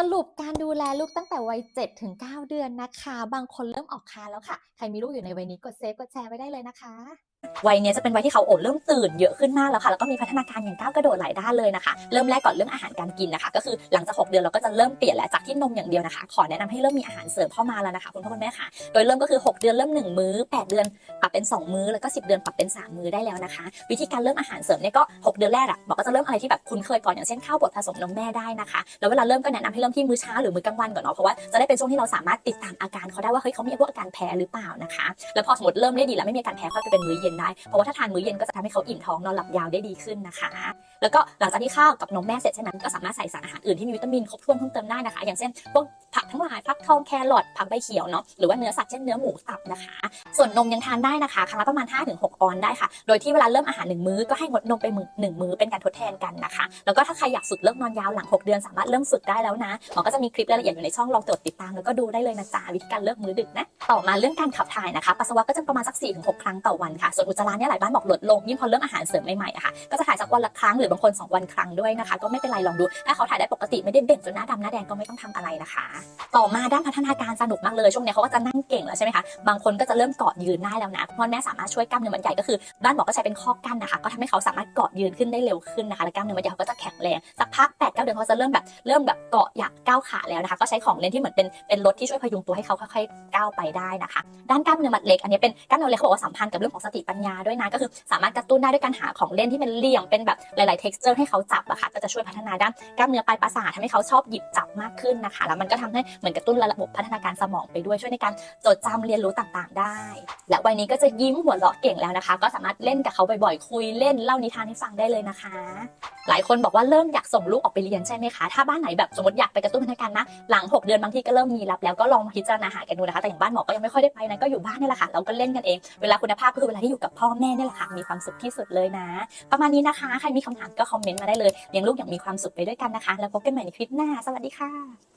สรุปการดูแลลูกตั้งแต่วัย7-9เดือนนะคะ บางคนเริ่มออกคาแล้วค่ะ ใครมีลูกอยู่ในวัยนี้กดเซฟกดแชร์ไว้ได้เลยนะคะ วัยเนี้ยจะเป็นวัยที่เขาโอบเริ่มตื่นเยอะขึ้นมากแล้วค่ะ แล้วก็มีพัฒนาการอย่างก้าวกระโดดหลายด้านเลยนะคะ เริ่มแรกก่อนเรื่องอาหารการกินนะคะ ก็คือหลังจาก 6 เดือนเราก็จะเริ่มเปลี่ยนแล้วจากที่นมอย่างเดียวนะคะ ขอแนะนำให้เริ่มมีอาหารเสริมเข้ามาแล้วนะคะคุณพ่อคุณแม่ค่ะ โดยเริ่มก็คือ 6 เดือนเริ่ม 1 มื้อ 8 เดือนปรับเป็น 2 มื้อ แล้วก็ 10 เดือนปรับเป็น 3 มื้อได้แล้วนะคะ วิธีการเริ่มอาหารเสริมเนี่ยก็ 6 เดือนแรกอะบอกก็จะเริ่มอะไรที่แบบคุ้นเคยก่อนอย่างเช่นข้าวบดผสมนมแม่ได้นะคะ แล้วเวลาเริ่มก็แนะนำให้เริ่มที่มื้อเช้าหรือมื้อกลางวันก่อนเนาะ เพราะว่าจะได้เป็นช่วงที่เราสามารถติดตามอาการเขาได้ว่าเฮ้ยเขามีพวกอาการแพ้หรือเปล่านะคะ แล้วพอสมมติเริ่มได้ดีแล้วไม่มีอาการแพ้ค่อยไปเป็นมื้อเย็นได้ เพราะว่าถ้าทานมื้อเย็นก็จะทำให้เขาอิ่มท้องนอนหลับยาวได้ดีขึ้นนะคะ แล้วก็หลังจากที่ข้าวกับนมแม่เสร็จใช่ไหมก็สามารถใส่สารอาหารอื่นที่มีวิตามินครบถ้วนเพิ่มเติมได้นะคะ อย่างเช่นพวกผักทั้งหลายฟักทองแครอทผักใบเขียวเนาะหรือว่าเนื้อสัตว์เช่นเนื้อหมูตับนะคะ ส่วนนมยังทานได้นะคะครั้งละประมาณ 5-6 ออนได้ค่ะ โดยที่เวลาเริ่มอาหารหนึ่งมื้อก็ให้งดนมไปมือหนึ่งมื้อเป็นการทดแทนกันนะคะ แล้วก็ถ้าใครอยากฝึกเลิกนอนยาวหลัง 6 เดือนสามารถเริ่มฝึกได้แล้วนะหมอก็จะมีคลิปรายละเอียดอยู่ในช่องลองตรวจติดตามแล้วก็ดูได้เลยนะจ๊ะวิธีการเลิกมื้อดึกนะ ต่อมาเรื่องการขับถ่ายนะคะ ปัสสาวะก็จะประมาณสัก4-6ครั้งต่อวันค่ะ ส่วนอุจจาระเนี่ยหลายบ้านบอกลดลง ยิ่งพอเริ่มอาหารเสริมใหม่ๆอะค่ะ ก็จะถ่ายสักวันละครั้งหรือบางคน 2 วันครั้งด้วยนะคะ ก็ไม่เป็นไรลองดู ถ้าเขาถ่ายได้ปกติไม่ได้เบ่งจนหน้าดำหน้าแดงก็ไม่ต้องทำอะไรนะคะ ต่อมาด้านพัฒนาการสนุกมากเลย ช่วงนี้เขาก็จะนั่งเก่งแล้วใช่ไหมคะ บางคนก็จะเริ่มเกาะยืนได้แล้วนะพ่อแม่สามารถช่วยกล้ามเนื้อมัดใหญ่ก็คือด้านหมอกก็ใช้เป็นข้อกั้นนะคะ ก็ทำให้เขาสามารถเกาะยืนขึ้นได้เร็วขึ้นนะคะและกล้ามเนื้อมัดใหญ่เขาก็จะแข็งแรงสักพัก8ปดเก้าเดือนเขาจะเริ่มแบบเริ่มแบบเกาะอยากก้าวขาแล้วนะคะ ก็ใช้ของเล่นที่เหมือนเป็นเป็นรถที่ช่วยพยุงตัวให้เขาค่อยๆก้าวไปได้นะคะ ด้านกล้ามเนื้อมัดเล็ก อันนี้เป็นกล้ามเนื้อเล็กเขาบอกว่าสัมพันธ์กับเรื่องของสติปัญญาด้วยนะก็คือสามารถกระตุ้นได้ด้วยการหาของเล่นที่เป็นเหลี่ยมเป็นแบบหลาย ๆ texture ให้เขาจับอะค่ะก็จะช่วยพัฒนาด้านกล้ามเนื้อปลายประสาททำให้เขาชอบหยิบจับมากขึ้นนะคะ แล้วมันก็ทำให้เหมือนกระตุ้นระบบพัฒนาการสมองไปด้วยช่วยในการจดจำเรียนรู้ต่าง ๆ ได้ และวัยนี้ก็จะยิ้มหัวเราะเก่งแล้วนะคะ ก็สามารถเล่นกับเขาบ่อย ๆ คุยเล่นเล่านิทานให้ฟังได้เลยนะคะ หลายคนบอกว่าเริ่มอยากส่งลูกออกไปเรียนใช่ไหมคะ ถ้าบ้านไหนแบบสมมติอยากไปกระตุ้นพัฒนาการนะ หลัง 6 เดือนบางทีก็เริ่มมีรับแล้วก็ลองพิจารณาหากันดูนะคะ แต่อย่างบ้านหมอก็ยังไม่ค่อยได้ไปนะก็อยู่บ้านนี่แหละค่ะ เราก็เล่นกันเอง เวลาคุณภาพก็คือเวลาที่อยู่กับพ่อแม่นี่แหละค่ะ มีความสุขที่สุดเลยนะ ประมาณนี้นะคะ ใครมีคำถามก็คอมเมนต์มาได้เลยเลี้ยงลูกอย่างมีความสุขไปด้วยกันนะคะ แล้วพบกันใหม่ในคลิปหน้า สวัสดีค่ะ